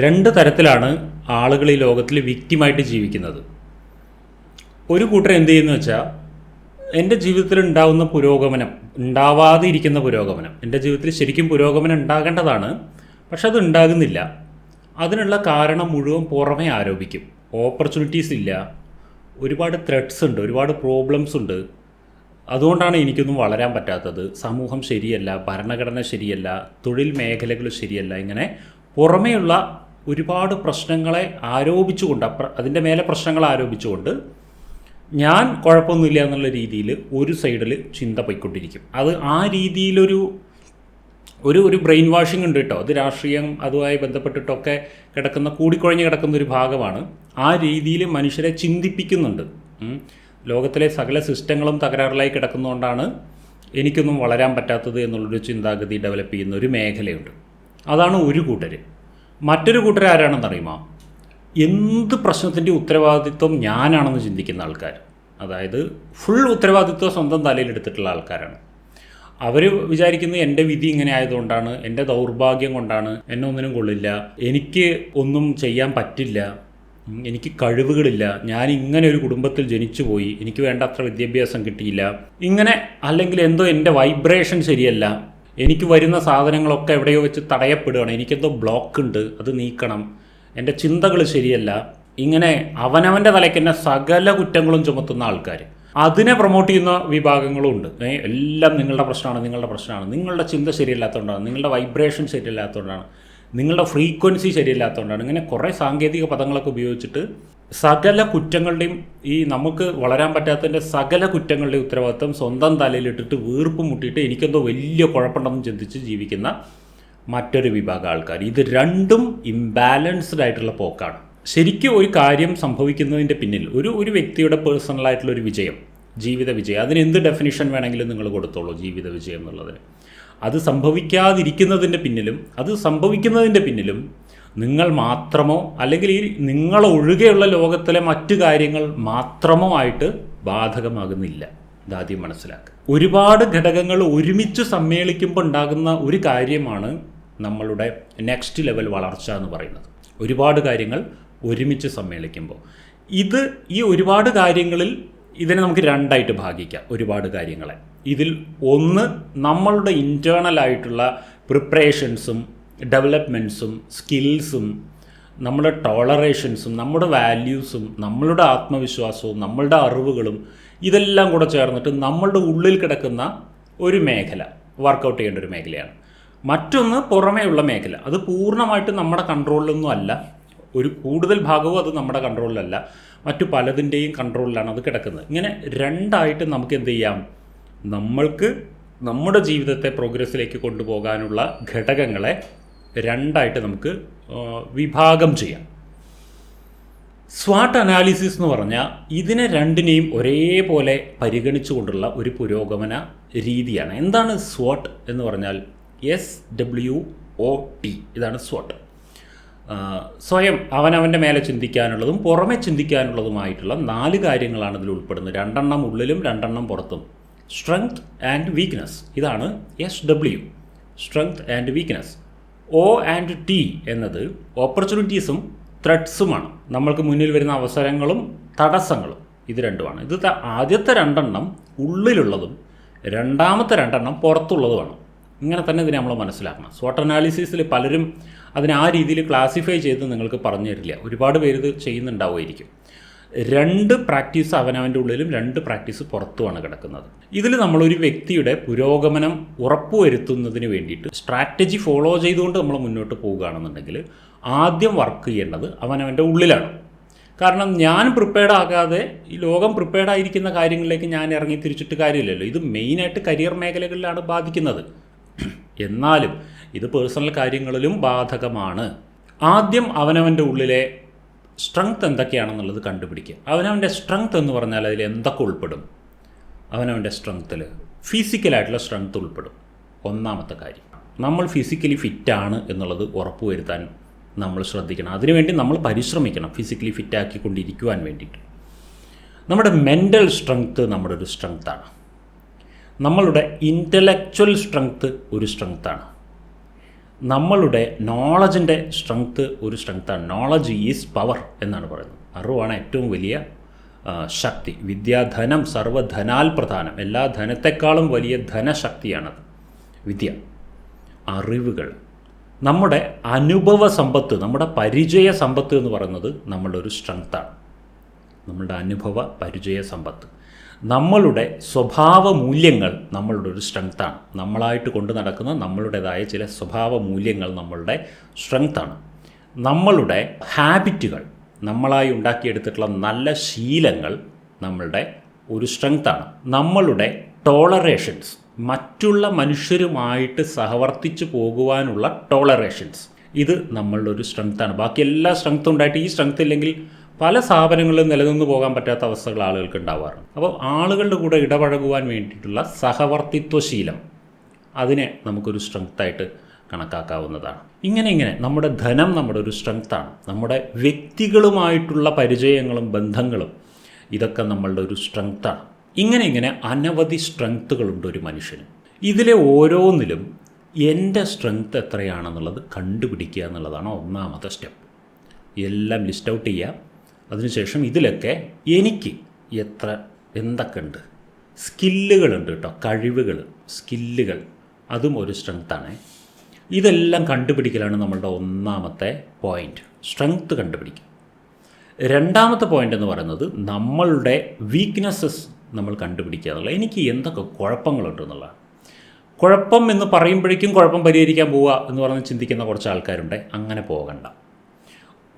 രണ്ട് തരത്തിലാണ് ആളുകൾ ഈ ലോകത്തിൽ വിക്റ്റിമായിട്ട് ജീവിക്കുന്നത്. ഒരു കൂട്ടർ എന്ത് ചെയ്യുന്നു വെച്ചാൽ എന്റെ ജീവിതത്തിൽ ഉണ്ടാകുന്ന പുരോഗമനം ഉണ്ടാവാതെ ഇരിക്കുന്ന പുരോഗമനം എന്റെ ജീവിതത്തിൽ ശരിക്കും പുരോഗമനം ഉണ്ടാകേണ്ടതാണ് പക്ഷെ അത് ഉണ്ടാകുന്നില്ല. അതിനുള്ള കാരണം മുഴുവൻ പുറമേ ആരോപിക്കും. ഓപ്പർച്യൂണിറ്റീസ് ഇല്ല. ഒരുപാട് ത്രെഡ്സ് ഉണ്ട് ഒരുപാട് പ്രോബ്ലംസ് ഉണ്ട്. അതുകൊണ്ടാണ് എനിക്കൊന്നും വളരാൻ പറ്റാത്തത്. സമൂഹം ശരിയല്ല ഭരണഘടന ശരിയല്ല തൊഴിൽ മേഖലകൾ ശരിയല്ല ഇങ്ങനെ പുറമേയുള്ള ഒരുപാട് പ്രശ്നങ്ങളെ ആരോപിച്ചുകൊണ്ട് അതിന്റെ മേലെ പ്രശ്നങ്ങൾ ആരോപിച്ചുകൊണ്ട് ഞാൻ കുഴപ്പമൊന്നുമില്ല എന്നുള്ള രീതിയിൽ ഒരു സൈഡിൽ ചിന്ത പോയിക്കൊണ്ടിരിക്കും. അത് ആ രീതിയിലൊരു ഒരു ഒരു ബ്രെയിൻ വാഷിംഗ് ഉണ്ട് കേട്ടോ. അത് രാഷ്ട്രീയം അതുമായി ബന്ധപ്പെട്ടിട്ടൊക്കെ കിടക്കുന്ന കൂടിക്കുഴഞ്ഞ് കിടക്കുന്ന ഒരു ഭാഗമാണ്. ആ രീതിയിൽ മനുഷ്യരെ ചിന്തിപ്പിക്കുന്നുണ്ട്. ലോകത്തിലെ സകല സിസ്റ്റങ്ങളും തകരാറിലായി കിടക്കുന്നതുകൊണ്ടാണ് എനിക്കൊന്നും വളരാൻ പറ്റാത്തത് എന്നുള്ളൊരു ചിന്താഗതി ഡെവലപ്പ് ചെയ്യുന്ന ഒരു മേഖലയുണ്ട്. അതാണ് ഒരു കൂട്ടർ മറ്റൊരു കൂട്ടർ ആരാണെന്ന് അറിയുമോ? എന്ത് പ്രശ്നത്തിന്റെ ഉത്തരവാദിത്വം ഞാനാണെന്ന് ചിന്തിക്കുന്ന ആൾക്കാർ അതായത് ഫുൾ ഉത്തരവാദിത്വം സ്വന്തം തലയിലെടുത്തിട്ടുള്ള ആൾക്കാരാണ്. അവർ വിചാരിക്കുന്നത് എന്റെ വിധി ഇങ്ങനെ ആയതുകൊണ്ടാണ് എന്റെ ദൗർഭാഗ്യം കൊണ്ടാണ് എന്നെ ഒന്നിനും കൊള്ളില്ല എനിക്ക് ഒന്നും ചെയ്യാൻ പറ്റില്ല എനിക്ക് കഴിവുകളില്ല ഞാൻ ഇങ്ങനെ ഒരു കുടുംബത്തിൽ ജനിച്ചു പോയി എനിക്ക് വേണ്ടത്ര വിദ്യാഭ്യാസം കിട്ടിയില്ല ഇങ്ങനെ അല്ലെങ്കിൽ എന്തോ എന്റെ വൈബ്രേഷൻ ശരിയല്ല എനിക്ക് വരുന്ന സാധനങ്ങളൊക്കെ എവിടെയോ വെച്ച് തടയപ്പെടുകയാണ് എനിക്കെന്തോ ബ്ലോക്ക് ഉണ്ട് അത് നീക്കണം. എന്റെ ചിന്തകൾ ശരിയല്ല. ഇങ്ങനെ അവനവന്റെ തലയ്ക്ക് തന്നെ സകല കുറ്റങ്ങളും ചുമത്തുന്ന ആൾക്കാർ അതിനെ പ്രൊമോട്ട് ചെയ്യുന്ന വിഭാഗങ്ങളും ഉണ്ട്. എല്ലാം നിങ്ങളുടെ പ്രശ്നമാണ് നിങ്ങളുടെ പ്രശ്നമാണ്. നിങ്ങളുടെ ചിന്ത ശരിയല്ലാത്തതുകൊണ്ടാണ് നിങ്ങളുടെ വൈബ്രേഷൻ ശരിയല്ലാത്തതുകൊണ്ടാണ് നിങ്ങളുടെ ഫ്രീക്വൻസി ശരിയല്ലാത്തതുകൊണ്ടാണ് ഇങ്ങനെ കുറേ സാങ്കേതിക പദങ്ങളൊക്കെ ഉപയോഗിച്ചിട്ട് സകല കുറ്റങ്ങളുടെയും ഈ നമുക്ക് വളരാൻ പറ്റാത്തതിന്റെ സകല കുറ്റങ്ങളുടെയും ഉത്തരവാദിത്വം സ്വന്തം തലയിലിട്ടിട്ട് വീർപ്പ് മുട്ടിയിട്ട് എനിക്കെന്തോ വലിയ കുഴപ്പമുണ്ടെന്ന് ചിന്തിച്ച് ജീവിക്കുന്ന മറ്റൊരു വിഭാഗം ആൾക്കാർ. ഇത് രണ്ടും ഇംബാലൻസ്ഡ് ആയിട്ടുള്ള പോക്കാണ്. ശരിക്കും ഒരു കാര്യം സംഭവിക്കുന്നതിന്റെ പിന്നിൽ ഒരു ഒരു വ്യക്തിയുടെ പേഴ്സണലായിട്ടുള്ള ഒരു വിജയം ജീവിത വിജയം അതിന് എന്ത് ഡെഫിനിഷൻ വേണമെങ്കിലും നിങ്ങൾ കൊടുത്തോളൂ ജീവിത വിജയം എന്നുള്ളതിന്. അത് സംഭവിക്കാതിരിക്കുന്നതിന്റെ പിന്നിലും അത് സംഭവിക്കുന്നതിന്റെ പിന്നിലും നിങ്ങൾ മാത്രമോ അല്ലെങ്കിൽ ഈ നിങ്ങൾ ഒഴികെയുള്ള ലോകത്തിലെ മറ്റു കാര്യങ്ങൾ മാത്രമോ ആയിട്ട് ബാധകമാകുന്നില്ല ഇതാദ്യം മനസ്സിലാക്കുക. ഒരുപാട് ഘടകങ്ങൾ ഒരുമിച്ച് സമ്മേളിക്കുമ്പോൾ ഉണ്ടാകുന്ന ഒരു കാര്യമാണ് നമ്മളുടെ നെക്സ്റ്റ് ലെവൽ വളർച്ച എന്ന് പറയുന്നത്. ഒരുപാട് കാര്യങ്ങൾ ഒരുമിച്ച് സമ്മേളിക്കുമ്പോൾ. ഇത് ഈ ഒരുപാട് കാര്യങ്ങളിൽ ഇതിനെ നമുക്ക് രണ്ടായിട്ട് ഭാഗിക്കാം. ഒരുപാട് കാര്യങ്ങളെ. ഇതിൽ ഒന്ന് നമ്മളുടെ ഇന്റേർണലായിട്ടുള്ള പ്രിപ്പറേഷൻസും ഡെവലപ്മെന്റ്സും സ്കിൽസും നമ്മുടെ ടോളറേഷൻസും നമ്മുടെ വാല്യൂസും നമ്മളുടെ ആത്മവിശ്വാസവും നമ്മളുടെ അറിവുകളും ഇതെല്ലാം കൂടെ ചേർന്നിട്ട് നമ്മളുടെ ഉള്ളിൽ കിടക്കുന്ന ഒരു മേഖല വർക്കൗട്ട് ചെയ്യേണ്ട ഒരു മേഖലയാണ്. മറ്റൊന്ന് പുറമേയുള്ള മേഖല. അത് പൂർണമായിട്ട് നമ്മുടെ കൺട്രോളിലൊന്നും അല്ല. ഒരു കൂടുതൽ ഭാഗവും അത് നമ്മുടെ കൺട്രോളിലല്ല മറ്റു പലതിന്റെയും കൺട്രോളിലാണ് അത് കിടക്കുന്നത്. ഇങ്ങനെ രണ്ടായിട്ട് നമുക്ക് എന്ത് ചെയ്യാം? നമ്മൾക്ക് നമ്മുടെ ജീവിതത്തെ പ്രോഗ്രസ്സിലേക്ക് കൊണ്ടുപോകാനുള്ള ഘടകങ്ങളെ രണ്ടായിട്ട് നമുക്ക് വിഭാഗം ചെയ്യാം. സ്വാട്ട് അനാലിസിസ് എന്ന് പറഞ്ഞാൽ ഇതിനെ രണ്ടിനെയും ഒരേപോലെ പരിഗണിച്ചുകൊണ്ടുള്ള ഒരു പുരോഗമന രീതിയാണ്. എന്താണ് സ്വാട്ട് എന്ന് പറഞ്ഞാൽ? എസ് ഡബ്ല്യു ഒ ടി ഇതാണ് സ്വാട്ട്. സ്വയം അവനവന്റെ മേലെ ചിന്തിക്കാനുള്ളതും പുറമെ ചിന്തിക്കാനുള്ളതുമായിട്ടുള്ള നാല് കാര്യങ്ങളാണ് ഇതിൽ ഉൾപ്പെടുന്നത്. രണ്ടെണ്ണം ഉള്ളിലും രണ്ടെണ്ണം പുറത്തും. സ്ട്രെങ്ത് ആൻഡ് വീക്ക്നെസ് ഇതാണ് S W strength and weakness O and T എന്നത് ഓപ്പർച്യൂണിറ്റീസും ത്രെഡ്സുമാണ് നമ്മൾക്ക് മുന്നിൽ വരുന്ന അവസരങ്ങളും തടസ്സങ്ങളും ഇത് രണ്ടുമാണ്. ഇത് ആദ്യത്തെ രണ്ടെണ്ണം ഉള്ളിലുള്ളതും രണ്ടാമത്തെ രണ്ടെണ്ണം പുറത്തുള്ളതുമാണ്. ഇങ്ങനെ തന്നെ ഇതിനെ നമ്മൾ മനസ്സിലാക്കണം. സോട്ട് അനാലിസിസിൽ പലരും അതിനെ ആ രീതിയിൽ ക്ലാസിഫൈ ചെയ്ത് നിങ്ങൾക്ക് പറഞ്ഞു തരില്ല. ഒരുപാട് പേര് ഇത് ചെയ്യുന്നുണ്ടാവുമായിരിക്കും. രണ്ട് പ്രാക്ടീസ് അവനവന്റെ ഉള്ളിലും രണ്ട് പ്രാക്ടീസ് പുറത്തുമാണ് കിടക്കുന്നത്. ഇതിൽ നമ്മളൊരു വ്യക്തിയുടെ പുരോഗമനം ഉറപ്പുവരുത്തുന്നതിന് വേണ്ടിയിട്ട് സ്ട്രാറ്റജി ഫോളോ ചെയ്തുകൊണ്ട് നമ്മൾ മുന്നോട്ട് പോവുകയാണെന്നുണ്ടെങ്കിൽ ആദ്യം വർക്ക് ചെയ്യേണ്ടത് അവനവന്റെ ഉള്ളിലാണ്. കാരണം ഞാൻ പ്രിപ്പയർഡ് ആകാതെ ഈ ലോകം പ്രിപ്പയർഡ് ആയിരിക്കുന്ന കാര്യങ്ങളിലേക്ക് ഞാൻ ഇറങ്ങി തിരിച്ചിട്ട് കാര്യമില്ലല്ലോ. ഇത് മെയിനായിട്ട് കരിയർ മേഖലകളിലാണ് ബാധിക്കുന്നത്. എന്നാലും ഇത് പേഴ്സണൽ കാര്യങ്ങളിലും ബാധകമാണ്. ആദ്യം അവനവന്റെ ഉള്ളിലെ സ്ട്രെങ്ത് എന്തൊക്കെയാണെന്നുള്ളത് കണ്ടുപിടിക്കുക. അവനവന്റെ സ്ട്രെങ്ത് എന്ന് പറഞ്ഞാൽ അതിൽ എന്തൊക്കെ ഉൾപ്പെടും? അവനവന്റെ സ്ട്രെങ്ത്തിൽ ഫിസിക്കലായിട്ടുള്ള സ്ട്രെങ്ത് ഉൾപ്പെടും. ഒന്നാമത്തെ കാര്യം നമ്മൾ ഫിസിക്കലി ഫിറ്റാണ് എന്നുള്ളത് ഉറപ്പുവരുത്താൻ നമ്മൾ ശ്രദ്ധിക്കണം. അതിനുവേണ്ടി നമ്മൾ പരിശ്രമിക്കണം ഫിസിക്കലി ഫിറ്റാക്കിക്കൊണ്ടിരിക്കുവാൻ വേണ്ടിയിട്ട്. നമ്മുടെ മെന്റൽ സ്ട്രെങ്ത്ത് നമ്മുടെ ഒരു സ്ട്രെങ്ത്താണ് നമ്മളുടെ ഇന്റലക്ച്വൽ സ്ട്രെങ്ത്ത് ഒരു സ്ട്രെങ്ത്താണ് നമ്മളുടെ നോളജിന്റെ സ്ട്രെങ്ത്ത് ഒരു സ്ട്രെങ്ത്താണ് നോളജ് ഈസ് പവർ എന്നാണ് പറയുന്നത്. അറിവാണ് ഏറ്റവും വലിയ ശക്തി. വിദ്യാധനം സർവധനാൽ പ്രധാനം. എല്ലാ ധനത്തെക്കാളും വലിയ ധനശക്തിയാണത്. വിദ്യ. അറിവുകൾ. നമ്മുടെ അനുഭവ സമ്പത്ത് നമ്മുടെ പരിചയ സമ്പത്ത് എന്ന് പറയുന്നത് നമ്മളുടെ ഒരു സ്ട്രെങ്ത്താണ് നമ്മളുടെ അനുഭവ പരിചയ സമ്പത്ത്. നമ്മളുടെ സ്വഭാവ മൂല്യങ്ങൾ നമ്മളുടെ ഒരു സ്ട്രെങ്ത്താണ് നമ്മളായിട്ട് കൊണ്ടു നടക്കുന്ന നമ്മളുടേതായ ചില സ്വഭാവ മൂല്യങ്ങൾ നമ്മളുടെ സ്ട്രെങ്ത്താണ് നമ്മളുടെ ഹാബിറ്റുകൾ നമ്മളായി ഉണ്ടാക്കിയെടുത്തിട്ടുള്ള നല്ല ശീലങ്ങൾ നമ്മളുടെ ഒരു സ്ട്രെങ്ത്താണ് നമ്മളുടെ ടോളറേഷൻസ് മറ്റുള്ള മനുഷ്യരുമായിട്ട് സഹവർത്തിച്ചു പോകുവാനുള്ള ടോളറേഷൻസ് ഇത് നമ്മളുടെ ഒരു സ്ട്രെങ്ത്താണ് ബാക്കി എല്ലാ സ്ട്രെങ്ത്തും ഉണ്ടായിട്ട് ഈ സ്ട്രെങ്ത് ഇല്ലെങ്കിൽ പല സ്ഥാപനങ്ങളിലും നിലനിന്ന് പോകാൻ പറ്റാത്ത അവസ്ഥകൾ ആളുകൾക്ക് ഉണ്ടാവാറുണ്ട്. അപ്പോൾ ആളുകളുടെ കൂടെ ഇടപഴകുവാൻ വേണ്ടിയിട്ടുള്ള സഹവർത്തിത്വ ശീലം അതിനെ നമുക്കൊരു സ്ട്രെങ്ത്തായിട്ട് കണക്കാക്കാവുന്നതാണ്. ഇങ്ങനെ ഇങ്ങനെ നമ്മുടെ ധനം നമ്മുടെ ഒരു സ്ട്രെങ്ത്താണ് നമ്മുടെ വ്യക്തികളുമായിട്ടുള്ള പരിചയങ്ങളും ബന്ധങ്ങളും ഇതൊക്കെ നമ്മളുടെ ഒരു സ്ട്രെങ്ത്താണ് ഇങ്ങനെ ഇങ്ങനെ അനവധി സ്ട്രെങ്ത്തുകളുണ്ട് ഒരു മനുഷ്യന്. ഇതിലെ ഓരോന്നിലും എന്റെ സ്ട്രെങ്ത് എത്രയാണെന്നുള്ളത് കണ്ടുപിടിക്കുക എന്നുള്ളതാണ് ഒന്നാമത്തെ സ്റ്റെപ്പ് എല്ലാം ലിസ്റ്റ് ഔട്ട് ചെയ്യുക. അതിനുശേഷം ഇതിലൊക്കെ എനിക്ക് എത്ര എന്തൊക്കെ ഉണ്ട്? സ്കില്ലുകളുണ്ട് കേട്ടോ കഴിവുകൾ സ്കില്ലുകൾ. അതും ഒരു സ്ട്രെങ്ത്താണ് ഇതെല്ലാം കണ്ടുപിടിക്കലാണ് നമ്മളുടെ ഒന്നാമത്തെ പോയിന്റ് സ്ട്രെങ്ത്ത് കണ്ടുപിടിക്കുക. രണ്ടാമത്തെ പോയിന്റ് എന്ന് പറയുന്നത് നമ്മളുടെ വീക്ക്നെസ്സസ് നമ്മൾ കണ്ടുപിടിക്കുക എന്നുള്ളത്. എനിക്ക് എന്തൊക്കെ കുഴപ്പങ്ങളുണ്ട് എന്നുള്ളതാണ്. കുഴപ്പം എന്ന് പറയുമ്പോഴേക്കും കുഴപ്പം പരിഹരിക്കാൻ പോവുക എന്ന് പറഞ്ഞ് ചിന്തിക്കുന്ന കുറച്ച് ആൾക്കാരുണ്ട്. അങ്ങനെ പോകണ്ട.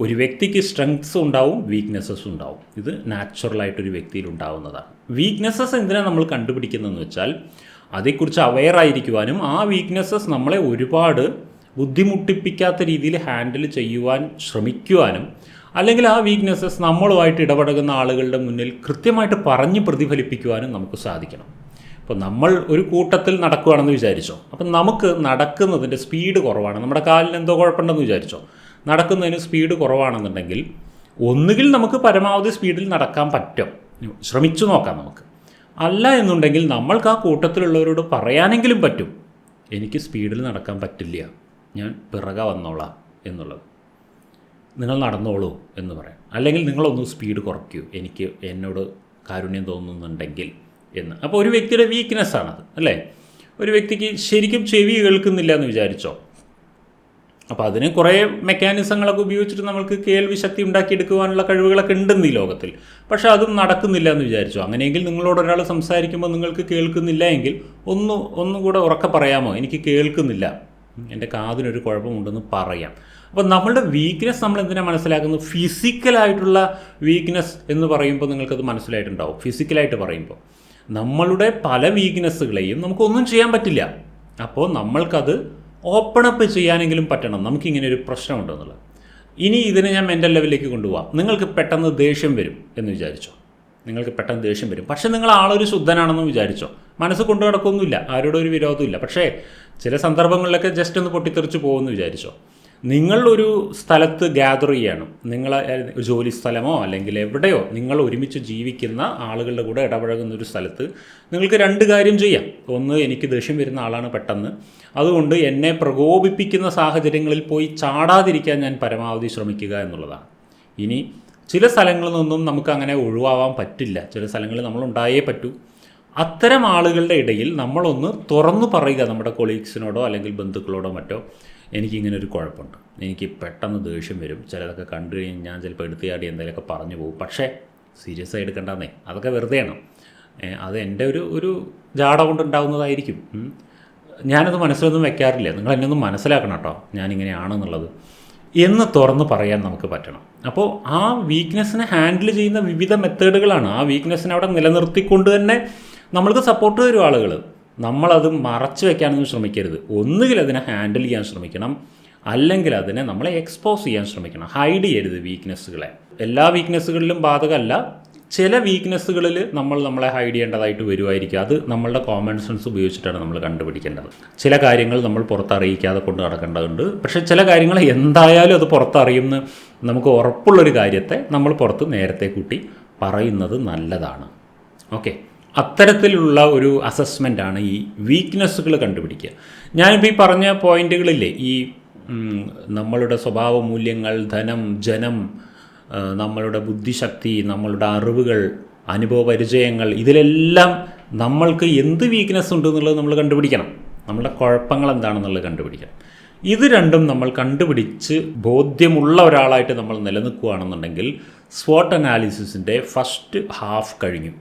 ഒരു വ്യക്തിക്ക് സ്ട്രെങ്ത്സ് ഉണ്ടാവും വീക്ക്നെസ്സസ് ഉണ്ടാവും. ഇത് നാച്ചുറലായിട്ടൊരു വ്യക്തിയിൽ ഉണ്ടാവുന്നതാണ്. വീക്ക്നെസ്സസ് എന്തിനാണ് നമ്മൾ കണ്ടുപിടിക്കുന്നതെന്ന് വെച്ചാൽ അതേക്കുറിച്ച് അവെയർ ആയിരിക്കുവാനും ആ വീക്ക്നെസ്സസ് നമ്മളെ ഒരുപാട് ബുദ്ധിമുട്ടിപ്പിക്കാത്ത രീതിയിൽ ഹാൻഡിൽ ചെയ്യുവാൻ ശ്രമിക്കുവാനും അല്ലെങ്കിൽ ആ വീക്ക്നെസ്സസ് നമ്മളുമായിട്ട് ഇടപഴകുന്ന ആളുകളുടെ മുന്നിൽ കൃത്യമായിട്ട് പറഞ്ഞ് പ്രതിഫലിപ്പിക്കുവാനും നമുക്ക് സാധിക്കണം. ഇപ്പോൾ നമ്മൾ ഒരു കൂട്ടത്തിൽ നടക്കുകയാണെന്ന് വിചാരിച്ചോ അപ്പം നമുക്ക് നടക്കുന്നതിന്റെ സ്പീഡ് കുറവാണ്. നമ്മുടെ കാലിന് എന്തോ കുഴപ്പമുണ്ടെന്ന് വിചാരിച്ചോ നടക്കുന്നതിന് സ്പീഡ് കുറവാണെന്നുണ്ടെങ്കിൽ ഒന്നുകിൽ നമുക്ക് പരമാവധി സ്പീഡിൽ നടക്കാൻ പറ്റും. ശ്രമിച്ചു നോക്കാം നമുക്ക്. അല്ല എന്നുണ്ടെങ്കിൽ നമ്മൾക്ക് ആ കൂട്ടത്തിലുള്ളവരോട് പറയാനെങ്കിലും പറ്റും. എനിക്ക് സ്പീഡിൽ നടക്കാൻ പറ്റില്ല. ഞാൻ പിറക വന്നോളാം എന്നുള്ളത്. നിങ്ങൾ നടന്നോളൂ എന്ന് പറയാം. അല്ലെങ്കിൽ നിങ്ങളൊന്ന് സ്പീഡ് കുറയ്ക്കൂ. എനിക്ക് എന്നോട് കാരുണ്യം തോന്നുന്നുണ്ടെങ്കിൽ എന്ന്. അപ്പോൾ ഒരു വ്യക്തിയുടെ വീക്ക്നെസ് ആണത് അല്ലേ? ഒരു വ്യക്തിക്ക് ശരിക്കും ചെവി കേൾക്കുന്നില്ല എന്ന് വിചാരിച്ചോ? അപ്പോൾ അതിന് കുറേ മെക്കാനിസങ്ങളൊക്കെ ഉപയോഗിച്ചിട്ട് നമുക്ക് കേൾവി ശക്തി ഉണ്ടാക്കിയെടുക്കുവാനുള്ള കഴിവുകളൊക്കെ ഉണ്ടെന്ന് ഈ ലോകത്തിൽ. പക്ഷേ അതും നടക്കുന്നില്ല എന്ന് വിചാരിച്ചു. അങ്ങനെയെങ്കിൽ നിങ്ങളോട് ഒരാൾ സംസാരിക്കുമ്പോൾ നിങ്ങൾക്ക് കേൾക്കുന്നില്ല എങ്കിൽ ഒന്ന് ഒന്നും കൂടെ ഉറക്കെ പറയാമോ? എനിക്ക് കേൾക്കുന്നില്ല. എന്റെ കാതിനൊരു കുഴപ്പമുണ്ടെന്ന് പറയാം. അപ്പോൾ നമ്മളുടെ വീക്ക്നെസ് നമ്മൾ എന്തിനാണ് മനസ്സിലാക്കുന്നത്? ഫിസിക്കലായിട്ടുള്ള വീക്ക്നെസ് എന്ന് പറയുമ്പോൾ നിങ്ങൾക്കത് മനസ്സിലായിട്ടുണ്ടാവും. ഫിസിക്കലായിട്ട് പറയുമ്പോൾ. നമ്മളുടെ പല വീക്ക്നെസ്സുകളെയും നമുക്കൊന്നും ചെയ്യാൻ പറ്റില്ല. അപ്പോൾ നമ്മൾക്കത് ഓപ്പൺ അപ്പ് ചെയ്യാനെങ്കിലും പറ്റണം. നമുക്കിങ്ങനെ ഒരു പ്രശ്നമുണ്ടെന്നുള്ളത് ഇനി ഇതിനെ ഞാൻ മെന്റൽ ലെവലിലേക്ക് കൊണ്ടുപോകാം നിങ്ങൾക്ക് പെട്ടെന്ന് ദേഷ്യം വരും എന്ന് വിചാരിച്ചോ? നിങ്ങൾക്ക് പെട്ടെന്ന് ദേഷ്യം വരും. പക്ഷേ നിങ്ങൾ ആളൊരു ശുദ്ധനാണെന്ന് വിചാരിച്ചോ? മനസ്സ് കൊണ്ടു നടക്കൊന്നുമില്ല ആരോടും ഒരു വിരോധമില്ല പക്ഷേ ചില സന്ദർഭങ്ങളിലൊക്കെ ജസ്റ്റ് ഒന്ന് പൊട്ടിത്തെറിച്ച് പോകുമെന്ന് വിചാരിച്ചോ? നിങ്ങൾ ഒരു സ്ഥലത്ത് ഗ്യാദർ ചെയ്യണം. നിങ്ങൾ ജോലി സ്ഥലമോ അല്ലെങ്കിൽ എവിടെയോ നിങ്ങൾ ഒരുമിച്ച് ജീവിക്കുന്ന ആളുകളുടെ കൂടെ ഇടപഴകുന്ന ഒരു സ്ഥലത്ത് നിങ്ങൾക്ക് രണ്ട് കാര്യം ചെയ്യാം. ഒന്ന് എനിക്ക് ദേഷ്യം വരുന്ന ആളാണ് പെട്ടെന്ന്. അതുകൊണ്ട് എന്നെ പ്രകോപിപ്പിക്കുന്ന സാഹചര്യങ്ങളിൽ പോയി ചാടാതിരിക്കാൻ ഞാൻ പരമാവധി ശ്രമിക്കുക എന്നുള്ളതാണ്. ഇനി ചില സ്ഥലങ്ങളിൽ നിന്നും നമുക്ക് അങ്ങനെ ഒഴിവാവാൻ പറ്റില്ല. ചില സ്ഥലങ്ങളിൽ നമ്മൾ ഉണ്ടായേ പറ്റൂ. അത്തരം ആളുകളുടെ ഇടയിൽ നമ്മളൊന്ന് തുറന്നു പറയുക നമ്മുടെ കൊളീഗ്സിനോടോ അല്ലെങ്കിൽ ബന്ധുക്കളോടോ മറ്റോ. എനിക്കിങ്ങനെ ഒരു കുഴപ്പമുണ്ട്. എനിക്ക് പെട്ടെന്ന് ദേഷ്യം വരും. ചിലതൊക്കെ കണ്ടു കഴിഞ്ഞാൽ ഞാൻ ചിലപ്പോൾ എടുത്തിയാടി എന്തെങ്കിലുമൊക്കെ പറഞ്ഞു പോകും. പക്ഷേ സീരിയസ് ആയി എടുക്കണ്ടെന്നേ. അതൊക്കെ വെറുതെയാണ് അത് എന്റെ ഒരു ഒരു ജാട കൊണ്ടുണ്ടാവുന്നതായിരിക്കും. ഉം. ഞാനത് മനസ്സിലൊന്നും വെക്കാറില്ല. നിങ്ങൾ എന്നെ ഒന്ന് മനസ്സിലാക്കണം കേട്ടോ. ഞാനിങ്ങനെയാണെന്നുള്ളത്. എന്ന് തുറന്ന് പറയാൻ നമുക്ക് പറ്റണം. അപ്പോൾ ആ വീക്ക്നെസ്സിനെ ഹാൻഡിൽ ചെയ്യുന്ന വിവിധ മെത്തേഡുകളാണ് ആ വീക്ക്നെസ്സിനെ അവിടെ നിലനിർത്തിക്കൊണ്ട് തന്നെ നമ്മൾക്ക് സപ്പോർട്ട് തരും ആളുകൾ നമ്മളത് മറച്ചു വെക്കാനൊന്നും ശ്രമിക്കരുത്. ഒന്നുകിൽ അതിനെ ഹാൻഡിൽ ചെയ്യാൻ ശ്രമിക്കണം. അല്ലെങ്കിൽ അതിനെ നമ്മൾ എക്സ്പോസ് ചെയ്യാൻ ശ്രമിക്കണം. ഹൈഡ് ചെയ്യരുത് വീക്ക്നെസ്സുകളെ എല്ലാ വീക്ക്നെസ്സുകളിലും ബാധകമല്ല. ചില വീക്ക്നെസ്സുകളിൽ നമ്മൾ നമ്മളെ ഹൈഡ് ചെയ്യേണ്ടതായിട്ട് വരുമായിരിക്കും അത് നമ്മളുടെ കോമൺ സെൻസ് ഉപയോഗിച്ചിട്ടാണ് നമ്മൾ കണ്ടുപിടിക്കേണ്ടത്. ചില കാര്യങ്ങൾ നമ്മൾ പുറത്തറിയിക്കാതെ കൊണ്ട് നടക്കേണ്ടതുണ്ട്. പക്ഷേ ചില കാര്യങ്ങൾ എന്തായാലും അത് പുറത്തറിയുമെന്ന് നമുക്ക് ഉറപ്പുള്ളൊരു കാര്യത്തെ നമ്മൾ പുറത്ത് നേരത്തെ കൂട്ടി പറയുന്നത് നല്ലതാണ്. ഓക്കെ അത്തരത്തിലുള്ള ഒരു അസസ്മെന്റാണ് ഈ വീക്ക്നെസ്സുകൾ കണ്ടുപിടിക്കുക. ഞാനിപ്പോൾ ഈ പറഞ്ഞ പോയിന്റുകളില്ലേ ഈ നമ്മളുടെ സ്വഭാവ മൂല്യങ്ങൾ ധനം ജനം നമ്മളുടെ ബുദ്ധിശക്തി നമ്മളുടെ അറിവുകൾ അനുഭവ പരിചയങ്ങൾ ഇതിലെല്ലാം നമ്മൾക്ക് എന്ത് വീക്ക്നെസ് ഉണ്ട് എന്നുള്ളത് നമ്മൾ കണ്ടുപിടിക്കണം. നമ്മളുടെ കുഴപ്പങ്ങൾ എന്താണെന്നുള്ളത് കണ്ടുപിടിക്കണം. ഇത് രണ്ടും നമ്മൾ കണ്ടുപിടിച്ച് ബോധ്യമുള്ള ഒരാളായിട്ട് നമ്മൾ നിലനിൽക്കുകയാണെന്നുണ്ടെങ്കിൽ സ്പോട്ട് അനാലിസിസിന്റെ ഫസ്റ്റ് ഹാഫ് കഴിഞ്ഞു.